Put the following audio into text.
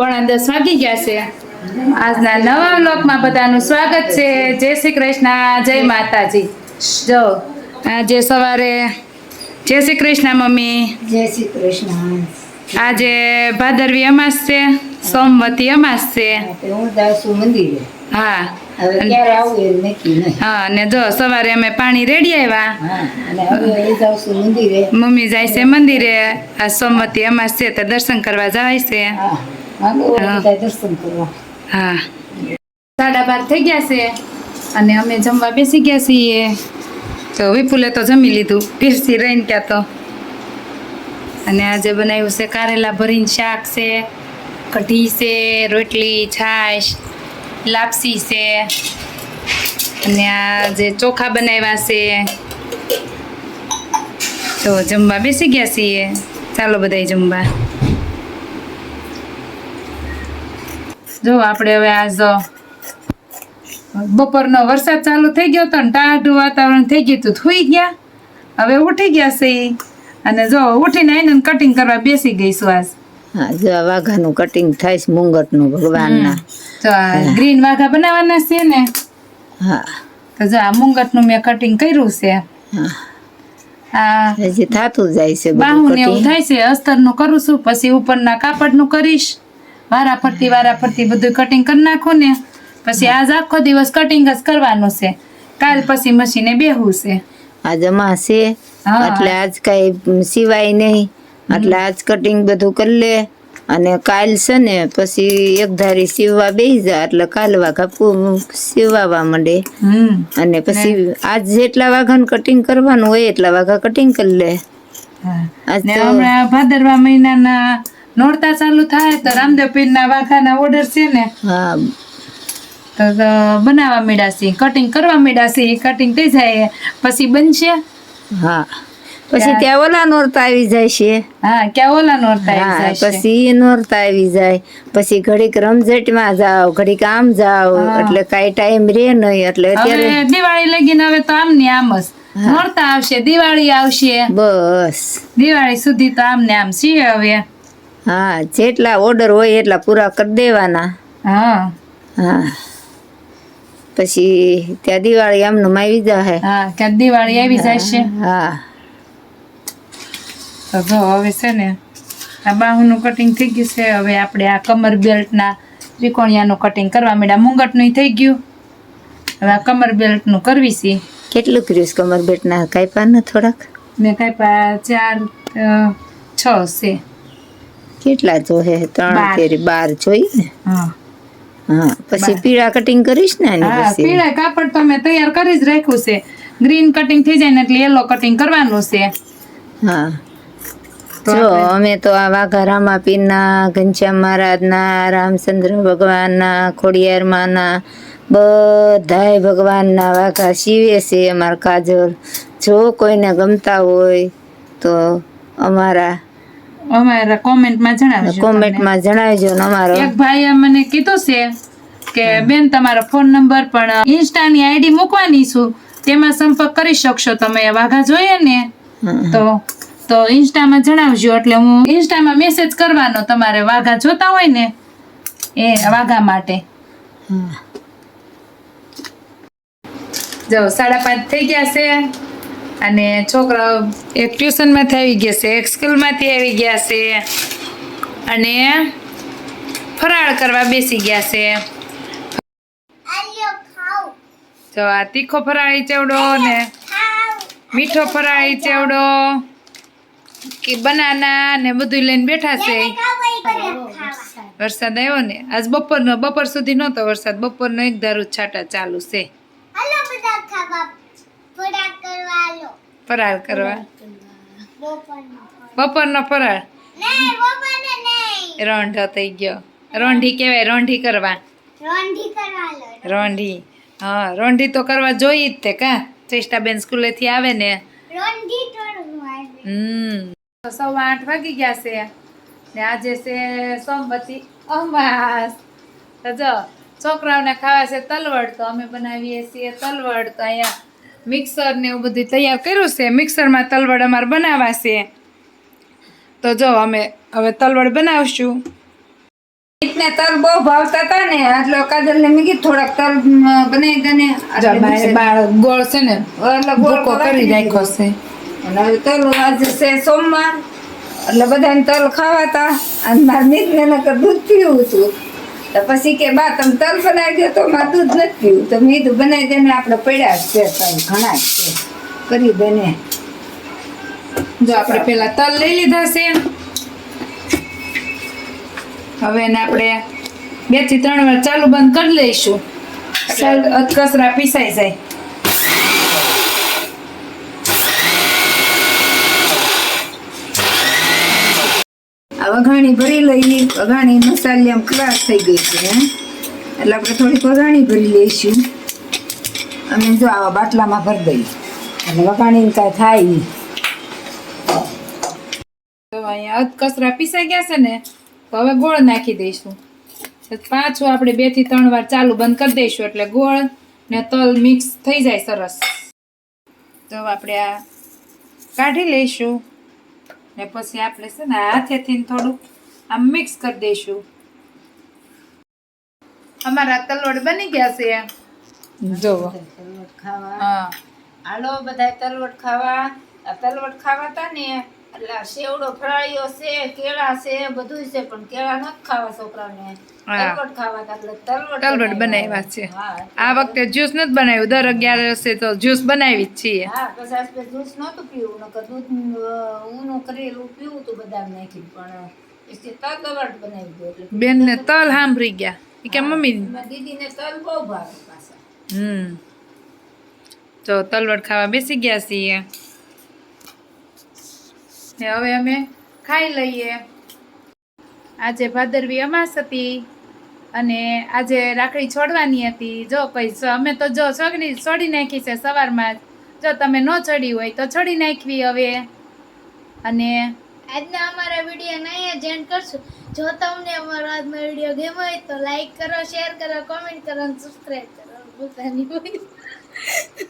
પોણા દસ વાગી ગયા છે. આજના નવા બ્લોકમાં બધાનું સ્વાગત છે. જય શ્રી કૃષ્ણ. જય માતાજી. જો આજે સવારે જય શ્રી કૃષ્ણ મમ્મી. જય શ્રી કૃષ્ણ. આજે ભાદરવી અમાસ છે. સોમવતી અમાસ છે. હું મંદિરે. હા. અને જો સવારે અમે પાણી રેડી આવ્યા. મમ્મી જાય છે મંદિરે. આ સોમવતી અમાસ છે તો દર્શન કરવા જાય છે. હા. બધા સાડા બાર થઈ ગયા છે અને અમે જમવા બેસી ગયા છીએ. તો વિપુલે તો જમી લીધું પીરસી રહીને ત્યાં તો. અને આજે બનાવ્યું છે કારેલા ભરીને શાક છે કઢી છે રોટલી છાશ લાપસી છે. અને આ જે ચોખા બનાવ્યા છે. તો જમવા બેસી ગયા છીએ. ચાલો બધાય જમવા. જો આપણે હવે આ જો બપોરનો વરસાદ ચાલુ થઈ ગયો હતો ને ટાઢું વાતાવરણ થઈ ગયું હતું સુઈ ગયા. હવે ઉઠી ગયા છે અને જો ઉઠીને આવીને કટિંગ કરવા બેસી ગઈ છું આજ. હા જો વાઘાનું કટિંગ થાય છે મુંગટનું ભગવાનના. તો આ ગ્રીન વાઘા બનાવવાના છે ને. હા. તો જો આ મુંગટનું મેં કટિંગ કર્યું છે. હા. હજી થાતું જાય છે બાહુ ને એવું થાય છે અસ્તરનું કરું છું પછી ઉપરના કાપડનું કરીશ. વારા ફરતી વારા ફરતી બધું કટિંગ કરી નાખું ને પછી આજ આખો દિવસ કટિંગ જ કરવાનું છે. કાલ પછી મશીને બેહવું છે. આજ છે એટલે આજ કઈ સિવાય નહીં. એટલે આજ કટિંગ બધું કરી લે. અને કાલ છે ને પછી એક ધારી સીવવા બેસી જા. એટલે કાલ વાઘા સીવવા માંડે. હમ. અને પછી આજ જેટલા વાઘાનું કટિંગ કરવાનું હોય એટલા વાઘા કટિંગ કરી લે. આજ ભાદરવા મહિનાના નોરતા ચાલુ થાય તો રામદેવ પીરના વાઘાના ઓર્ડર છે ને હા. તો બનાવવા મીડાશી કટિંગ કરવા મીડાશી કટિંગ થઈ જાય. પછી બનશે. હા. પછી ત્યાં ઓલા નોરતા આવી જાય છે. હા ક્યાં ઓલા નોરતા આવી જાય પછી નોરતા આવી જાય. પછી ઘડીક રમઝટમાં જાવ ઘડીક આમ જાવ એટલે કાંઈ ટાઈમ રે નહીં. એટલે અત્યારે દિવાળી લગીને હવે તો આમ ને આમ જ. નોરતા આવશે દિવાળી આવશે. બસ. દિવાળી સુધી તો આમ ને આમ છીએ હવે. હા જેટલા ઓર્ડર હોય એટલા પૂરા કરી દેવાના. હા. હા. પછી ત્યાં દિવાળી આમનું આવી જાય હા ત્યાં દિવાળી આવી જાય છે. હા. તો જો હવે છે ને આ બાહુનું કટિંગ થઈ ગયું છે. હવે આપણે આ કમર બેલ્ટના ત્રિકોણિયાનું કટિંગ કરવા માંડ્યા. મુંગટનું થઈ ગયું. હવે આ કમર બેલ્ટનું કરવી છે. કેટલું કર્યું છે કમર બેટના કાપ્યા ને થોડાક? મેં કાંઈ ચાર છ છે. કેટલા જોહે? ત્રણ. તેરી બાર જોઈ ને? હા. હા પછી પીળા કટિંગ કરીશ ને પીળા કાપડ તો મેં તૈયાર કરી જ રાખ્યું છે. ગ્રીન કટિંગ થઈ જાય ને એટલે યલો કટિંગ કરવાનું છે. હા. જો અમે તો આ વાઘા રામાપીરના ઘનશ્યામ મહારાજના રામચંદ્ર ભગવાનના ખોડિયારમાંના બધાય ભગવાનના વાઘા સીવે છે અમારા કાજલ. જો કોઈને ગમતા હોય તો અમારા અમારા કોમેન્ટમાં જણાવજો કોમેન્ટમાં જણાવજો અમારો. એક ભાઈએ મને કીધું છે કે બેન તમારો ફોન નંબર પણ ઇન્સ્ટાની આઈડી મૂકવાની છું. તેમાં સંપર્ક કરી શકશો તમે વાઘા જોઈએ ને. તો તો ઇન્સ્ટામાં જણાવજો એટલે હું ઇન્સ્ટામાં મેસેજ કરવાનો તમારે વાઘા જોતા હોય ને એ વાઘા માટે. જો સાડા પાંચ થઈ ગયા છે. અને છોકરાઓ એક ટ્યુશનમાંથી આવી ગયા છે એક સ્કૂલમાંથી આવી ગયા છે અને ફરાળ કરવા બેસી ગયા છે. તો આ તીખો ફરાળી ચેવડો ને મીઠો ફરાળી ચેવડો કે બનાના ને બધું લઈને બેઠા છે. વરસાદ આવ્યો ને આજ બપોરનો બપોર સુધી નહોતો વરસાદ બપોરનો એક ધારું છાંટા ચાલુ છે. ફરાળ કરવા? બપોરનો ફરાળ રોંઢો થઈ ગયો. રોંઢી કહેવાય, રોંઢી કરવા. રોંઢી. હા, રોંઢી તો કરવા જોઈ જ તે કા? ચેષ્ટાબેન સ્કૂલેથી આવે ને. હમ. સવા આઠ વાગી ગયા છે. ને આજે છે સોમવતી અમાસ. તો જો, છોકરાઓને ખાવા છે તલવડ તો અમે બનાવીએ છીએ તલવડ તો અહીંયા મિક્સર ને એવું બધું તૈયાર કર્યું છે. મિક્સરમાં તલવડ અમારે બનાવાશે. તો જો અમે હવે તલવડ બનાવશું. ને તલ બહુ ભાવતા હતા ને એટલે કાજલ ને મેં કીધું થોડાક તલ બનાવી દે ને જો બાળ ગોળ છે ને એટલે ગોળ કરી નાખ્યો છે. અને હવે તલ આજે છે સોમવાર. એટલે બધાને તલ ખાવાતા. અને મારા ને દૂધ પીવું હતું. તો પછી કે બા તમે તલ બનાવી દો તો મારે દૂધ નથી પીવું. તો મેં કીધું બનાવી દે ને આપણે પડ્યા જ છે ઘણા જ છે. કરી દે ને જો આપણે પેલા તલ લઈ લીધા છે. હવે એને આપણે બેથી ત્રણ વાર ચાલુ બંધ કરી લઈશું. એટલે અધકચરા પીસાઈ જાય. વઘાણી ભરી લઈ વઘાણી મસાલી આમ ક્લાસ થઈ ગઈ છે, હે? એટલે આપણે થોડીક વઘાણી ભરી લઈશું. અને જો આવા બાટલામાં ભરી દઈએ. અને વઘાણીને કાંઈ થાય નહીં. તો અહીંયા અધકચરા પીસાઈ ગયા છે ને, તો હવે ગોળ નાખી દઈશું. પાછું આપણે બેથી ત્રણ વાર ચાલુ બંધ કરી દઈશું, એટલે ગોળ ને તલ મિક્સ થઈ જાય સરસ. તો આપણે આ કાઢી લઈશું. ને પછી આપણે છે ને હાથેથી થોડુંક આમ મિક્સ કરી દઈશું. અમારા તલવડ બની ગયા છે. જો તલવટ ખાવા હા. હાલો બધા તલવટ ખાવા. આ તલવટ ખાવા તા ને એટલે સેવડો ફરાળીઓ છે કેળા છે બધું છે પણ કેળા નથી ખાવા છોકરાને. તલવટ ખાવા એટલે તલવટ તલવટ બનાવ્યા. છે. આ વખતે જ્યુસ નથી બનાવ્યું દર અગિયારસે તો જ્યુસ બનાવી જ છીએ. હા પછી આજ જ્યુસ નહોતું પીવું નકર દૂધ ઊનું કરેલું પીવું તું બધા નાખી પણ તલવટ બનાવી દો એટલે બેન ને તલ સાંભળી ગયા. કે મમ્મી દીદીને તલ બહુ ભાવે પાછા. હમ. તો તલવટ ખાવા બેસી ગયા છીએ. ને હવે અમે ખાઈ લઈએ. આજે ભાદરવી અમાસ હતી અને આજે રાખડી છોડવાની હતી. જો કઈ અમે તો જો છોકરી છોડી નાખી છે સવારમાં જ. તમે ન છોડી હોય તો છોડી નાખવી હવે. અને આજના અમારા વીડિયો અહીંયા જ એન્ડ કરશું. જો તમને અમારો આજનો વીડિયો ગમ્યો હોય તો લાઈક કરો શેર કરો કોમેન્ટ કરો અને સબસ્ક્રાઈબ કરો. ભૂલતા નહીં